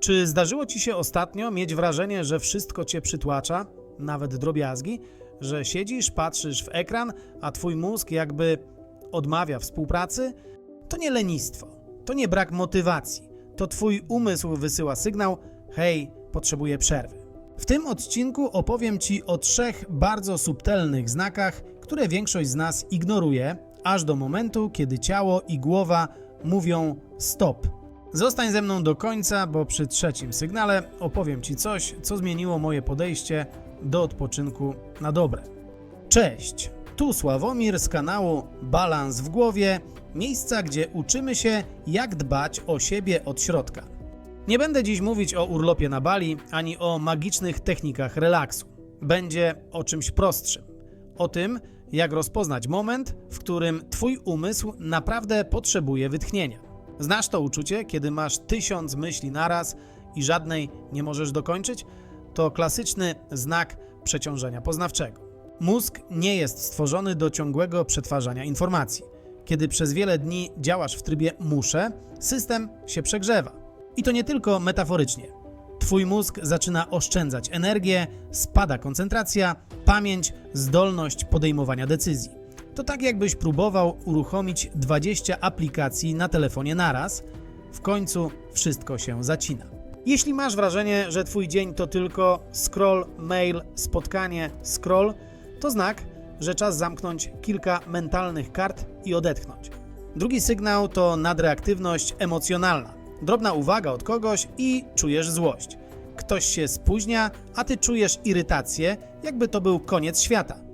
Czy zdarzyło ci się ostatnio mieć wrażenie, że wszystko cię przytłacza, nawet drobiazgi, że siedzisz, patrzysz w ekran, a twój mózg jakby odmawia współpracy? To nie lenistwo, to nie brak motywacji, to twój umysł wysyła sygnał: hej, potrzebuję przerwy. W tym odcinku opowiem ci o trzech bardzo subtelnych znakach, które większość z nas ignoruje, aż do momentu, kiedy ciało i głowa mówią stop. Zostań ze mną do końca, bo przy trzecim sygnale opowiem Ci coś, co zmieniło moje podejście do odpoczynku na dobre. Cześć! Tu Sławomir z kanału Balans w głowie, miejsca, gdzie uczymy się, jak dbać o siebie od środka. Nie będę dziś mówić o urlopie na Bali ani o magicznych technikach relaksu. Będzie o czymś prostszym. O tym, jak rozpoznać moment, w którym Twój umysł naprawdę potrzebuje wytchnienia. Znasz to uczucie, kiedy masz tysiąc myśli naraz i żadnej nie możesz dokończyć? To klasyczny znak przeciążenia poznawczego. Mózg nie jest stworzony do ciągłego przetwarzania informacji. Kiedy przez wiele dni działasz w trybie muszę, system się przegrzewa. I to nie tylko metaforycznie. Twój mózg zaczyna oszczędzać energię, spada koncentracja, pamięć, zdolność podejmowania decyzji. To tak jakbyś próbował uruchomić 20 aplikacji na telefonie naraz, w końcu wszystko się zacina. Jeśli masz wrażenie, że twój dzień to tylko scroll, mail, spotkanie, scroll, to znak, że czas zamknąć kilka mentalnych kart i odetchnąć. Drugi sygnał to nadreaktywność emocjonalna. Drobna uwaga od kogoś i czujesz złość. Ktoś się spóźnia, a ty czujesz irytację, jakby to był koniec świata.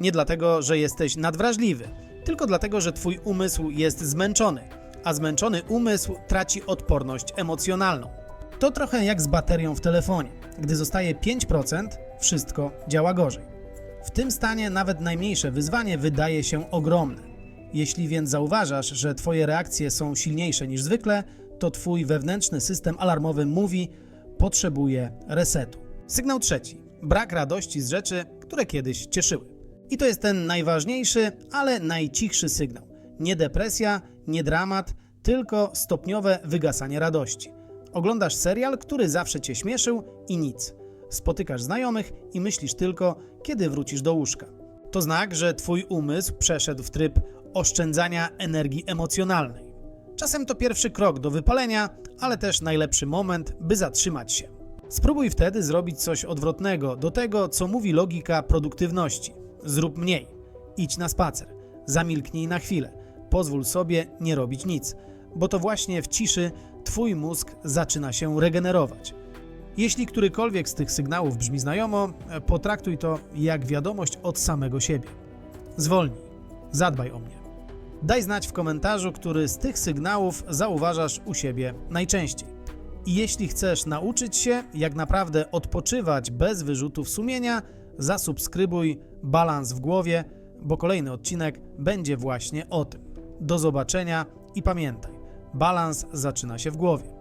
Nie dlatego, że jesteś nadwrażliwy, tylko dlatego, że twój umysł jest zmęczony, a zmęczony umysł traci odporność emocjonalną. To trochę jak z baterią w telefonie. Gdy zostaje 5%, wszystko działa gorzej. W tym stanie nawet najmniejsze wyzwanie wydaje się ogromne. Jeśli więc zauważasz, że twoje reakcje są silniejsze niż zwykle, to twój wewnętrzny system alarmowy mówi: potrzebuje resetu. Sygnał trzeci: brak radości z rzeczy, które kiedyś cieszyły. I to jest ten najważniejszy, ale najcichszy sygnał. Nie depresja, nie dramat, tylko stopniowe wygasanie radości. Oglądasz serial, który zawsze cię śmieszył i nic. Spotykasz znajomych i myślisz tylko, kiedy wrócisz do łóżka. To znak, że twój umysł przeszedł w tryb oszczędzania energii emocjonalnej. Czasem to pierwszy krok do wypalenia, ale też najlepszy moment, by zatrzymać się. Spróbuj wtedy zrobić coś odwrotnego do tego, co mówi logika produktywności. Zrób mniej. Idź na spacer. Zamilknij na chwilę. Pozwól sobie nie robić nic, bo to właśnie w ciszy Twój mózg zaczyna się regenerować. Jeśli którykolwiek z tych sygnałów brzmi znajomo, potraktuj to jak wiadomość od samego siebie. Zwolnij. Zadbaj o mnie. Daj znać w komentarzu, który z tych sygnałów zauważasz u siebie najczęściej. I jeśli chcesz nauczyć się, jak naprawdę odpoczywać bez wyrzutów sumienia, zasubskrybuj Balans w głowie, bo kolejny odcinek będzie właśnie o tym. Do zobaczenia i pamiętaj, balans zaczyna się w głowie.